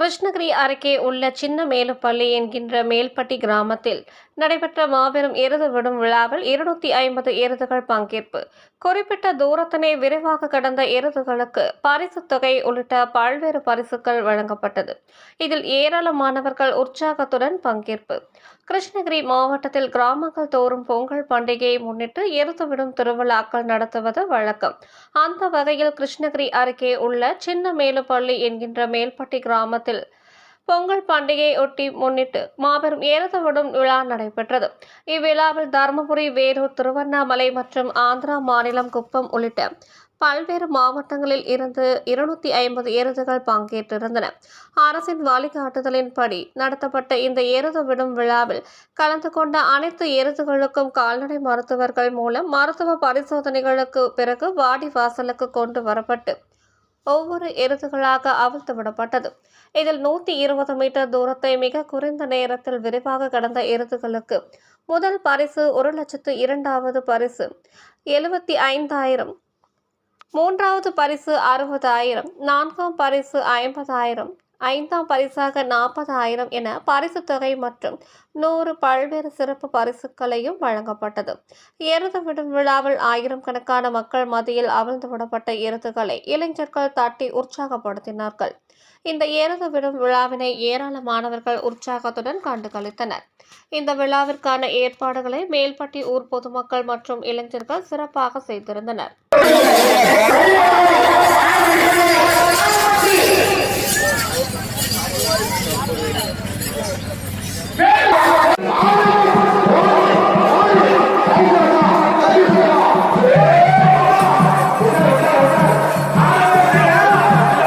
கிருஷ்ணகிரி அருகே உள்ள சின்ன மேலுப்பள்ளி என்கின்ற மேல்பட்டி கிராமத்தில் நடைபெற்ற மாபெரும் எருது விடும் விழாவில் இருநூத்தி ஐம்பது எருதுகள் பங்கேற்பு. குறிப்பிட்ட தூரத்தினை விரைவாக கடந்த எருதுகளுக்கு பரிசு தொகை உள்ளிட்ட பல்வேறு பரிசுகள் வழங்கப்பட்டது. இதில் ஏராளமானவர்கள் உற்சாகத்துடன் பங்கேற்பு. கிருஷ்ணகிரி மாவட்டத்தில் கிராமங்கள் தோறும் பொங்கல் பண்டிகையை முன்னிட்டு எருது விடும் திருவிழாக்கள் நடத்துவது வழக்கம். அந்த வகையில் கிருஷ்ணகிரி அருகே உள்ள சின்ன மேலுப்பள்ளி என்கின்ற மேல்பட்டி கிராமத்தில் பொங்கல் பண்டிகையை ஒட்டி முன்னிட்டு மாபெரும் ஏறத்தவிடும் விழா நடைபெற்றது. இவ்விழாவில் தருமபுரி வேலூர் திருவண்ணாமலை மற்றும் ஆந்திரா மாநிலம் குப்பம் உள்ளிட்ட பல்வேறு மாவட்டங்களில் இருந்து இருநூத்தி ஐம்பது எருதுகள் பங்கேற்றிருந்தன. அரசின் வழிகாட்டுதலின்படி நடத்தப்பட்ட இந்த எருது விடும் விழாவில் கலந்து கொண்ட அனைத்து எருதுகளுக்கும் கால்நடை மருத்துவர்கள் மூலம் மருத்துவ பரிசோதனைகளுக்கு பிறகு வாடி வாசலுக்கு கொண்டு வரப்பட்டு ஒவ்வொரு எருதுகளாக அவிழ்த்து விடப்பட்டது. இதில் நூற்றி இருபது மீட்டர் தூரத்தை மிக குறைந்த நேரத்தில் விரைவாக கடந்த எருதுகளுக்கு முதல் பரிசு ஒரு லட்சத்து இரண்டாவது பரிசு எழுபத்தி ஐந்தாயிரம் மூன்றாவது பரிசு அறுபதாயிரம். நான்காம் பரிசு ஐம்பதாயிரம். ஐந்தாம் பரிசாக நாற்பதாயிரம் என பரிசு தொகை மற்றும் நூறு பல்வேறு சிறப்பு பரிசுகளையும் வழங்கப்பட்டது. எருது விடும் விழாவில் ஆயிரம் கணக்கான மக்கள் மத்தியில் அவிழ்ந்து விடப்பட்ட எருதுகளை இளைஞர்கள் தட்டி உற்சாகப்படுத்தினார்கள். இந்த எருது விடும் விழாவினை ஏராளமானவர்கள் உற்சாகத்துடன் கண்டு களித்தனர் இந்த விழாவிற்கான ஏற்பாடுகளை மேல்பட்டி ஊர் பொதுமக்கள் மற்றும் இளைஞர்கள் சிறப்பாக செய்திருந்தனர். Yeah.